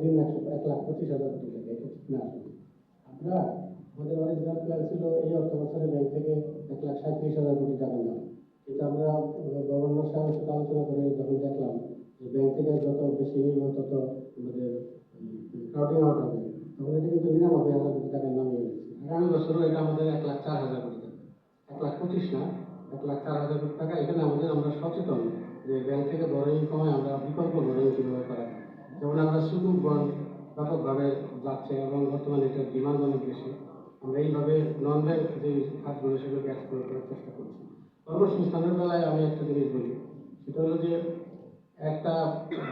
ঋণ একশো এক লাখ পঁচিশ হাজার কোটি টাকা না আমরা আমাদের প্ল্যান ছিল এই থেকে এক লাখ হাজার কোটি টাকা কিন্তু আমরা আলোচনা করে যখন দেখলাম যে ব্যাংক থেকে যত বেশি নিব তত আমাদের তখন এটা কিন্তু টাকা এটা আমাদের এক লাখ চার হাজার কোটি এক লাখ পঁচিশ না এক লাখ চার হাজার কোটি টাকা এখানে আমাদের আমরা সচেতন যে ব্যাংক থেকে বড় কমায় আমরা বিকল্প বড় করা যেমন আমরা বন্ড ব্যাপকভাবে যাচ্ছে এবং বর্তমানে এটার ডিমান্ড অনেক বেশি, আমরা এইভাবে নন ব্যাংক যে খাতগুলো সেগুলোকে এক্সপ্লোর করার চেষ্টা করছি। কর্মসংস্থানের বেলায় আমি একটা জিনিস বলি, সেটা হলো যে একটা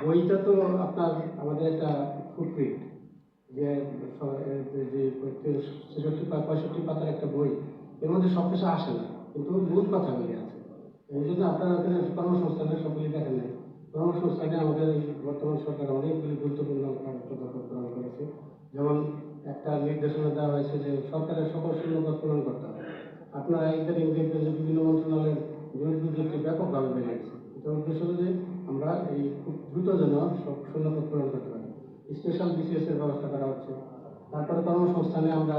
বইটা তো আপনার আমাদের একটা ফুটপ্রিন্ট যে ছেষট্টি পঁয়ষট্টি পাতার একটা বই, এর মধ্যে সব কিছু আসে না, কিন্তু মূল কথাগুলি আছে। এই জন্য আপনারা ওখানে কর্মসংস্থানের সবগুলি দেখেন নাই কর্মসংস্থানে আমাদের এই বর্তমান সরকার অনেকগুলি গুরুত্বপূর্ণ পদক্ষেপ গ্রহণ করেছে। যেমন একটা নির্দেশনা দেওয়া হয়েছে যে সরকারের সকল শূন্যপদ পূরণ করতে হবে। আপনারা ইদানিং দেখবেন যে বিভিন্ন মন্ত্রণালয়ের জরুরি বিজ্ঞপ্তি ব্যাপকভাবে বেড়ে গেছে। এটা উদ্দেশ্য যে আমরা এই খুব দ্রুত যেন সব শূন্যপদ পূরণ করতে পারি। স্পেশাল বিসিএস এর ব্যবস্থা করা হচ্ছে। তারপরে কর্মসংস্থানে আমরা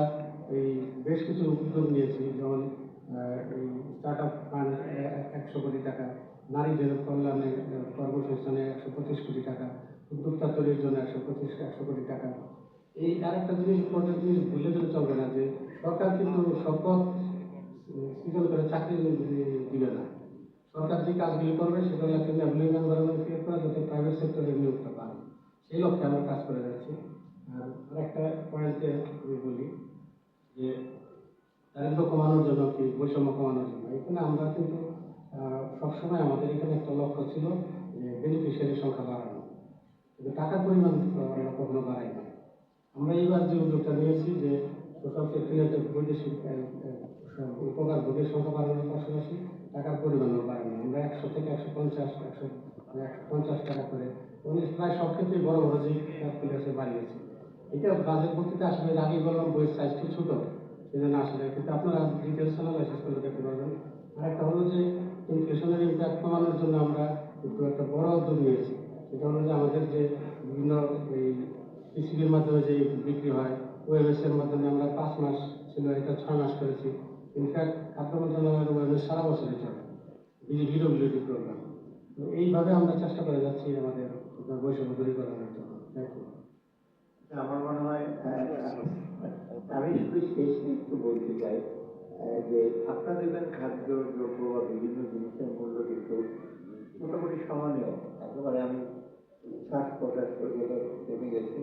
এই বেশ কিছু উদ্যোগ নিয়েছি। যেমন এই স্টার্ট আপ ফান্ড একশো কোটি টাকা, নারীদের কল্যাণে কর্মসংস্থানে একশো পঁচিশ কোটি টাকা উদ্যোক্তা তৈরির জন্য একশো পঁচিশ, একশো কোটি টাকা। এই আরেকটা জিনিস ইম্পর্টেন্ট জিনিস ভুলে গেলে চলবে না যে, সরকার কিন্তু সম্পদ সৃজন করে চাকরি দিবে না। সরকার যে কাজগুলি করবে সেটা হলো একটা লেভেলিং এনভায়রনমেন্ট ক্রিয়েট করা যাতে প্রাইভেট সেক্টরের নিয়োগটা বাড়ে সেই লক্ষ্যে আমরা কাজ করে যাচ্ছি। আর আরেকটা পয়েন্টে আমি বলি যে দারিদ্র কমানোর জন্য কি, বৈষম্য কমানোর জন্য, এখানে আমরা কিন্তু সবসময় আমাদের এখানে একটা লক্ষ্য ছিল যে বেনিফিশিয়ারি সংখ্যা বাড়ানো। কিন্তু টাকার পরিমাণ আমরা কখনো বাড়াই না আমরা এইবার যে উদ্যোগটা নিয়েছি যে সোশ্যাল নেটের বৈদেশিক উপকার ভোগের সংখ্যা বাড়ানোর পাশাপাশি টাকার পরিমাণও বাড়ানো আমরা একশো থেকে একশো পঞ্চাশ, একশো একশো পঞ্চাশ টাকা করে উনি প্রায় সব ক্ষেত্রেই বড় বড় যে আছে বাড়িয়েছে। এটা বাজেট বক্তৃতা আসলে আগেই বললাম বইয়ের সাইজটি ছোট, সেজন্য আসলে কিন্তু আপনারা ডিটেলস অ্যানালাইসিস করে দেখতে পারবেন। আরেকটা হলো যে ইনফ্লেশনের ইম্প্যাক্ট কমানোর জন্য আমরা একটু একটা বড় উদ্যোগ নিয়েছি। সেটা হলো যে আমাদের যে বিভিন্ন এই পিসিবির মাধ্যমে যে বিক্রি হয় ওএমএস এর মাধ্যমে আমরা পাঁচ মাস ছিল এটা ছয় মাস করেছি। ইনফ্যাক্ট খাদ্য মন্ত্রণালয়ের ওএমএস সারা বছরই চলে। ভিডিওবিলিটি প্রোগ্রাম তো এইভাবে আমরা চেষ্টা করে যাচ্ছি আমাদের বৈষম্য দূরীকরণের জন্য। থ্যাংক ইউ আমার মনে হয় আমি শুধু শেষে একটু বলতে চাই যে আপনাদের খাদ্য দ্রব্য বা বিভিন্ন জিনিসের মূল্য কিন্তু মোটামুটি সমানেও একেবারে আমি শ্বাস প্রশ্বাস করে থেমে গেছি।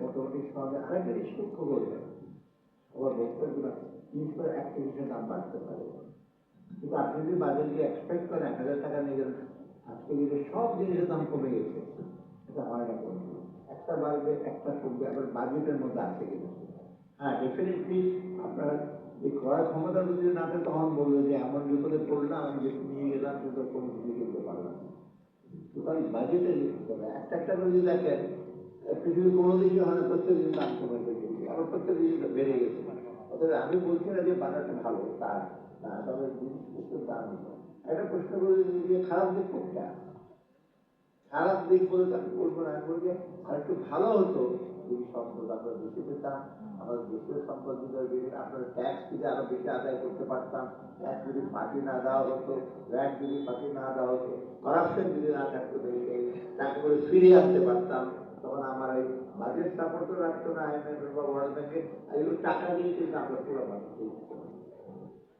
মোটামুটি সমানে আরেকটা জিনিস লক্ষ্য করবেন আমার বক্তব্য জিনিস করে একটা জিনিসের দাম বাড়তে পারে। কিন্তু আপনি যদি বাজারে এক্সপেক্ট করেন, এক হাজার টাকা নিয়ে গেলেন আজকে কিন্তু সব জিনিসের দাম কমে গেছে। এটা হয় না কোনো। একটা বাড়বে একটা কমবে আবার বাজেটের মধ্যে আছে কিন্তু হ্যাঁ ডেফিনেটলি আপনার এই ক্রয় ক্ষমতা যদি না থাকে, তখন বলবে যে এমন বিপদে পড়লাম আমি যেটু নিয়ে গেলাম, সেটা কোনো কিছু কিনতে পারলাম না। টোটাল বাজেটে লিখতে হবে একটা একটা করে যদি দেখেন পৃথিবীর কোনো দিকে হয় না প্রত্যেক দিন দাম কমে গেছে আবার প্রত্যেক দিন বেড়ে গেছে। অর্থাৎ আমি বলছি না যে বাজারটা ভালো, তা না, তবে জিনিসপত্রের দাম একটা প্রশ্ন করে খারাপ দিক কোনটা? খারাপ দিক বলে তো আমি বলব না বলব আর একটু ভালো হতো যদি সম্পদ আমরা বেশি পেতাম আমাদের দেশের সম্পদ যদি আপনার ট্যাক্স যদি আরও বেশি আদায় করতে পারতাম ট্যাক্স যদি ফাঁকি না দেওয়া হতো ভ্যাট যদি ফাঁকি না দেওয়া হতো করাপশন যদি না থাকতো দেশে তাকে করে ফিরিয়ে আনতে পারতাম। তখন আমার এই বাজেট সাপোর্টও রাখতো না আইএমএফ বা ওয়ার্ল্ড ব্যাংকে আর এগুলো টাকা দিয়ে কিন্তু আমরা পুরো পাচ্ছি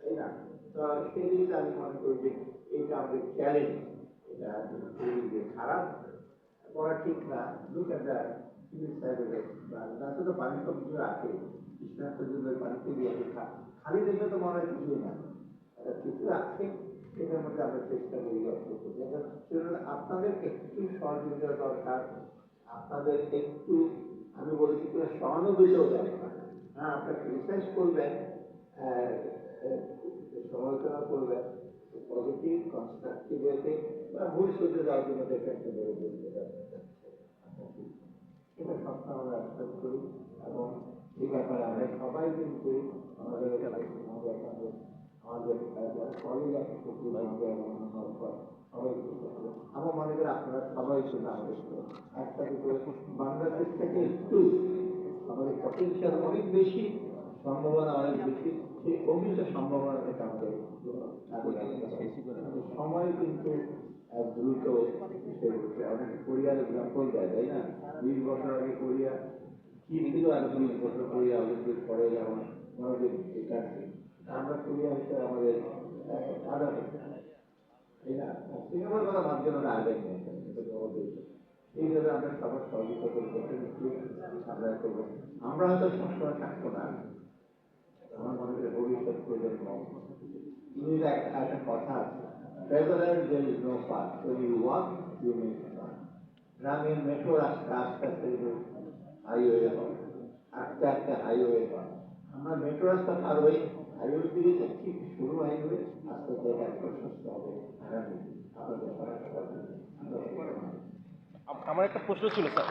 তাই না? তো সেই জিনিসটা আমি মনে করি যে, এইটা আমাদের চ্যালেঞ্জ এটা খুবই যে খারাপ করা ঠিক না look at the civil service না শুধু পানি তো কিছু আছে কৃষ্ণার্থ জন্য পানিতে দিয়ে খালি দেখলে তো মনে হয় কিছুই না। কিছু আছে সেটার মধ্যে আমরা চেষ্টা করি। যেটা- আপনাদের একটু সহযোগিতা দরকার। আপনাদের একটু, আমি বলেছি কিনা সহানুভূতিও দরকার। হ্যাঁ আপনারা ক্রিটিসাইজ করবেন সমালোচনা করবেন পজিটিভ কনস্ট্রাকটিভ ওয়েতে ভুল শুধরে দেওয়ার জন্য দেখেন বলে বলতে এটা সবসময় আমরা অ্যাকসেপ্ট করি এবং এই ব্যাপারে আমরা সবাই কিন্তু আমাদের আমাদের কলেজ আছে সবাই আমার মনে করি আপনারা সবাই শুনে আমাদের একসাথে করে বাংলাদেশ থেকে একটু আমাদের পটেনশিয়াল অনেক বেশি সম্ভাবনা অনেক বেশি সেই অমিত সম্ভাবনা থেকে আমাদের। সময় কিন্তু দ্রুত অনেক তাই না? বিশ বছর আগে কোরিয়া, কি ছিল আর বিশ বছর কোরিয়া অলিম্পিক পরে যেমন আমরা কোরিয়া হিসেবে আমাদের আদা। তাই না? সিঙ্গাপুর কথা মাধ্যমে আমরা আগে এইভাবে আমরা সবার সহযোগিতা করে করতে কিন্তু আমরা করব আমরা হয়তো সবসময় থাকব না। আমার মনে করি ভবিষ্যৎ প্রজন্ম একটা কথা আছে present there is no path when you walk you make path গ্রামের মেট্রো রাস্তা আস্তে আস্তে হাইওয়ে হবে আস্তে আস্তে হাইওয়ে হবে আমরা মেট্রো রাস্তা পার হই হাইওয়ের দিকে যাচ্ছি শুরু হাইওয়ে আস্তে আস্তে এটা প্রশস্ত হবে আপনাদের আমার একটা প্রশ্ন ছিল স্যার